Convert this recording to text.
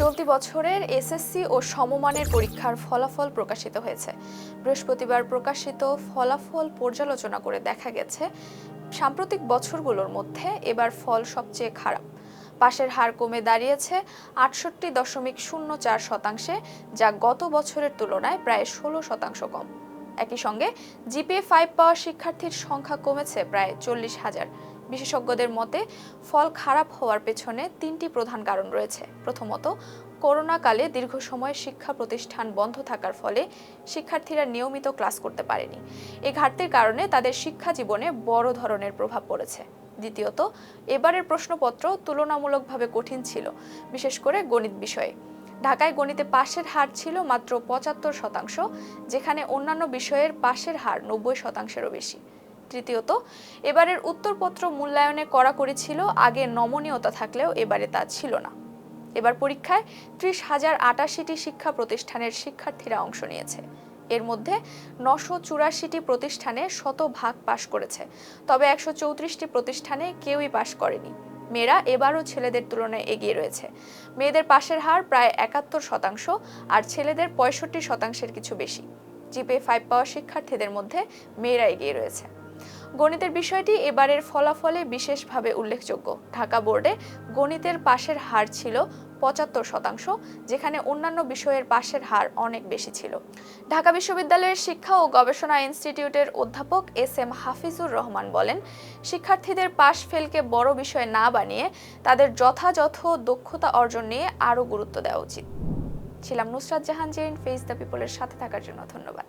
চলতি বছরের এসএসসি ও সমমানের পরীক্ষার ফলাফল প্রকাশিত হয়েছে। বৃহস্পতিবার প্রকাশিত ফলাফল পর্যালোচনা করে দেখা গেছে, সাম্প্রতিক বছরগুলোর মধ্যে এবার ফল সবচেয়ে খারাপ। পাশের হার কমে দাঁড়িয়েছে আটষট্টি দশমিক শূন্য চার শতাংশে, যা গত বছরের তুলনায় প্রায় ষোলো শতাংশ কম। একই সঙ্গে জিপিএ ফাইভ পাওয়া শিক্ষার্থীর সংখ্যা কমেছে প্রায় চল্লিশ হাজার। বিশেষজ্ঞদের মতে, ফল খারাপ হওয়ার পেছনে তিনটি প্রধান কারণ রয়েছে। প্রথমত, করোনাকালে দীর্ঘ সময় শিক্ষা প্রতিষ্ঠান বন্ধ থাকার ফলে শিক্ষার্থীরা নিয়মিত ক্লাস করতে পারেনি। এ ঘাটতির কারণে তাদের শিক্ষা জীবনে বড় ধরনের প্রভাব পড়েছে। দ্বিতীয়ত, এবারের প্রশ্নপত্র তুলনামূলকভাবে কঠিন ছিল, বিশেষ করে গণিত বিষয়ে। ঢাকায় গণিতে পাশের হার ছিল মাত্র পঁচাত্তর শতাংশ, যেখানে অন্যান্য বিষয়ের পাশের হার নব্বই শতাংশেরও বেশি। তৃতীয়ত, এবারের উত্তরপত্র মূল্যায়নে কড়াকড়ি ছিল আগে নমনীয়তা থাকলেও এবারে তা ছিল না। এবার পরীক্ষায় ত্রিশ হাজার আটাশিটি শিক্ষা প্রতিষ্ঠানের শিক্ষার্থীরা অংশ নিয়েছে। এর মধ্যে নশো চুরাশিটি প্রতিষ্ঠানে শতভাগ পাশ করেছে, তবে একশো চৌত্রিশটি প্রতিষ্ঠানে কেউই পাশ করেনি। মেয়েরা এবারও ছেলেদের তুলনায় এগিয়ে রয়েছে। মেয়েদের পাশের হার প্রায় একাত্তর শতাংশ আর ছেলেদের পঁয়ষট্টি শতাংশের কিছু বেশি। জিপে ফাইভ পাওয়া শিক্ষার্থীদের মধ্যে মেয়েরা এগিয়ে রয়েছে। গণিতের বিষয়টি এবারের ফলাফলে বিশেষভাবে উল্লেখযোগ্য। ঢাকা বোর্ডে গণিতের পাশের হার ছিল পঁচাত্তর শতাংশ, যেখানে অন্যান্য বিষয়ের পাশের হার অনেক বেশি ছিল। ঢাকা বিশ্ববিদ্যালয়ের শিক্ষা ও গবেষণা ইনস্টিটিউটের অধ্যাপক এস এম হাফিজুর রহমান বলেন, শিক্ষার্থীদের পাশ ফেলকে বড় বিষয় না বানিয়ে তাদের যথাযথ দক্ষতা অর্জন নিয়ে আরও গুরুত্ব দেওয়া উচিত। ছিলাম নুসরাত জাহান জেরিন ফেস দ্য পিপলের সাথে থাকার জন্য ধন্যবাদ।